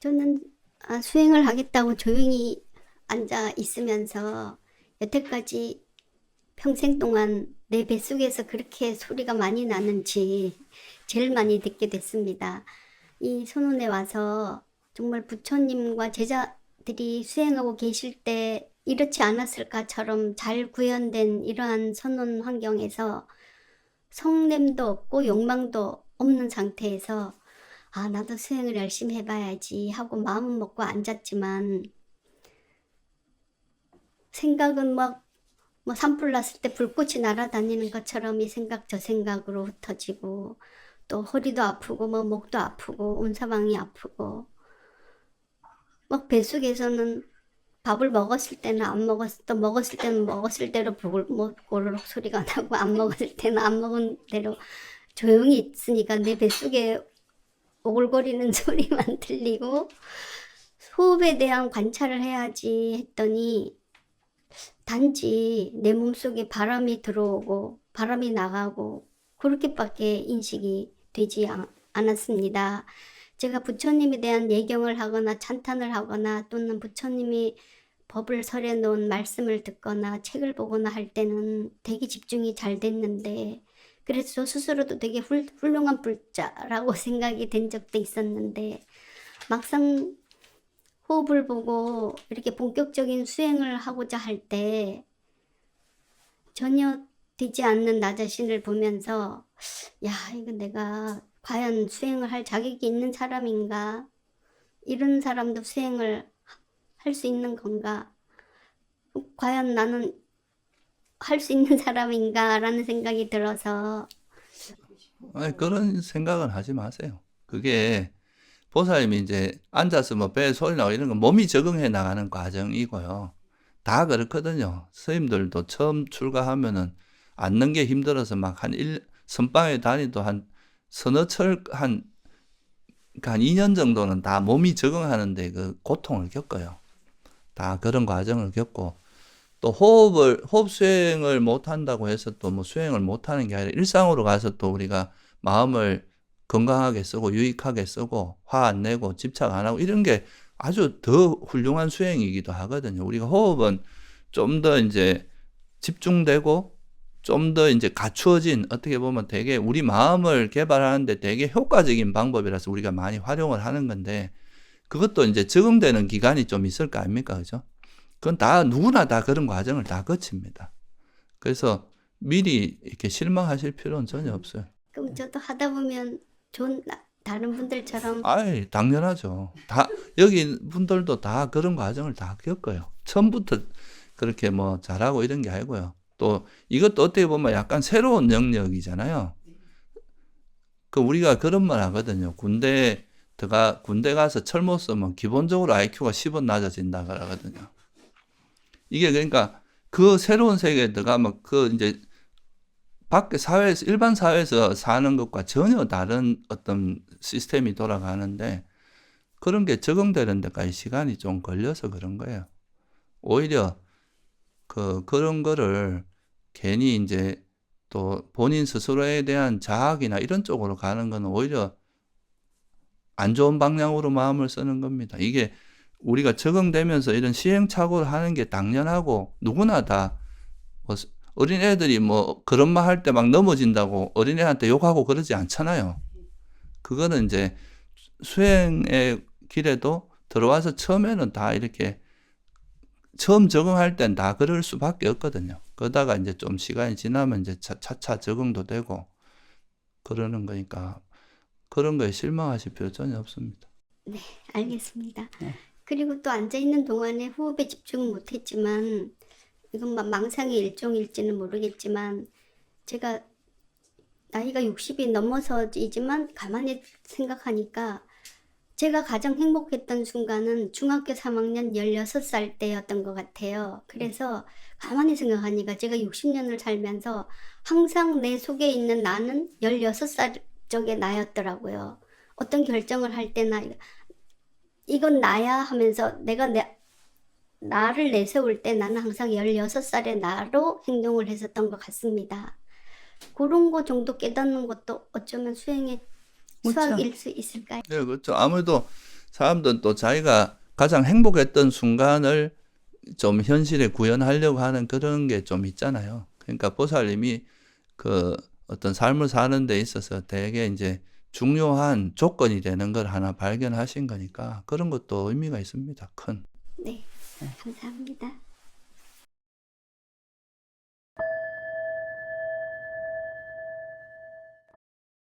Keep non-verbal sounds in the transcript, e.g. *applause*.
저는 아, 수행을 하겠다고 조용히 앉아 있으면서 여태까지 평생 동안 내 뱃속에서 그렇게 소리가 많이 나는지 제일 많이 듣게 됐습니다. 이 선원에 와서 정말 부처님과 제자들이 수행하고 계실 때 이렇지 않았을까처럼 잘 구현된 이러한 선원 환경에서 성냄도 없고 욕망도 없는 상태에서 아, 나도 수행을 열심히 해봐야지 하고 마음은 먹고 앉았지만 생각은 막, 뭐 산불 났을 때 불꽃이 날아다니는 것처럼 이 생각 저 생각으로 흩어지고 또 허리도 아프고 뭐 목도 아프고 온 사방이 아프고 막 뱃속에서는 밥을 먹었을 때는 안 먹었 또 먹었을 때는 먹었을 대로 보글 뭐 소리가 나고 안 먹었을 때는 안 먹은 대로 조용히 있으니까 내 뱃속에 오글거리는 *laughs* 소리만 들리고 호흡에 대한 관찰을 해야지 했더니 단지 내 몸속에 바람이 들어오고 바람이 나가고 그렇게밖에 인식이 되지 않- 않았습니다. 제가 부처님에 대한 예경을 하거나 찬탄을 하거나 또는 부처님이 법을 설해 놓은 말씀을 듣거나 책을 보거나 할 때는 되게 집중이 잘 됐는데 그래서 저 스스로도 되게 훌, 훌륭한 불자라고 *laughs* 생각이 된 적도 있었는데 막상 호흡을 보고 이렇게 본격적인 수행을 하고자 할 때 전혀 되지 않는 나 자신을 보면서 야, 이거 내가 과연 수행을 할 자격이 있는 사람인가? 이런 사람도 수행을 할 수 있는 건가? 과연 나는 할 수 있는 사람인가라는 생각이 들어서 아니, 그런 생각은 하지 마세요. 그게 보살님이 이제 앉아서 뭐 배 소리 나고 이런 거 몸이 적응해 나가는 과정이고요. 다 그렇거든요. 스님들도 처음 출가하면은 앉는 게 힘들어서 막 한 일, 선방에 다니도 한 서너 철, 한, 그러니까 한 2년 정도는 다 몸이 적응하는데 그 고통을 겪어요. 다 그런 과정을 겪고 또 호흡을 호흡 수행을 못 한다고 해서 또 뭐 수행을 못 하는 게 아니라 일상으로 가서 또 우리가 마음을 건강하게 쓰고 유익하게 쓰고 화 안 내고 집착 안 하고 이런 게 아주 더 훌륭한 수행이기도 하거든요. 우리가 호흡은 좀 더 이제 집중되고 좀 더 이제 갖추어진 어떻게 보면 되게 우리 마음을 개발하는데 되게 효과적인 방법이라서 우리가 많이 활용을 하는 건데 그것도 이제 적응되는 기간이 좀 있을 거 아닙니까? 그죠? 그건 다 누구나 다 그런 과정을 다 거칩니다. 그래서 미리 이렇게 실망하실 필요는 전혀 없어요. 그럼 저도 하다 보면 좋은 나- 다른 분들처럼 아이, 당연하죠. 다, 여기 분들도 다 그런 과정을 다 겪어요. 처음부터 그렇게 뭐 잘하고 이런 게 아니고요. 또 이것도 어떻게 보면 약간 새로운 영역이잖아요. 그 우리가 그런 말 하거든요. 군대 들어가, 군대 가서 철모 쓰면 기본적으로 IQ가 10은 낮아진다 그러거든요. 이게 그러니까 그 새로운 세계에 들어가면 그 이제 밖에 사회에서 일반 사회에서 사는 것과 전혀 다른 어떤 시스템이 돌아가는데 그런 게 적응되는 데까지 시간이 좀 걸려서 그런 거예요. 오히려 그 그런 거를 괜히 이제 또 본인 스스로에 대한 자학이나 이런 쪽으로 가는 거는 오히려 안 좋은 방향으로 마음을 쓰는 겁니다. 이게 우리가 적응되면서 이런 시행착오를 하는 게 당연하고 누구나 다 뭐 어린 애들이 뭐 그런 말 할 때 막 넘어진다고 어린 애한테 욕하고 그러지 않잖아요. 그거는 이제 수행의 길에도 들어와서 처음에는 다 이렇게 처음 적응할 땐 다 그럴 수밖에 없거든요. 그러다가 이제 좀 시간이 지나면 이제 차- 차차 적응도 되고 그러는 거니까 그런 거에 실망하실 필요 전혀 없습니다. 알겠습니다. 그리고 또 앉아 있는 동안에 호흡에 집중은 못했지만 이건 막 망상의 일종일지는 모르겠지만 제가 나이가 60이 넘어서이지만 가만히 생각하니까 제가 가장 행복했던 순간은 중학교 3학년 16살 때였던 것 같아요. 그래서 가만히 생각하니까 제가 60년을 살면서 항상 내 속에 있는 나는 16살 적의 나였더라고요. 어떤 결정을 할 때나 이건 나야 하면서 내가 내, 나를 내세울 때 나는 항상 16살의 나로 행동을 했었던 것 같습니다. 그런 거 정도 깨닫는 것도 어쩌면 수행의 그렇죠. 수학일 수 있을까요? 네, 그렇죠. 아무래도 사람들은 또 자기가 가장 행복했던 순간을 좀 현실에 구현하려고 하는 그런 게 좀 있잖아요. 그러니까 보살님이 그 어떤 삶을 사는 데 있어서 되게 이제 중요한 조건이 되는 걸 하나 발견하신 거니까 그런 것도 의미가 있습니다. 큰. 네, 감사합니다.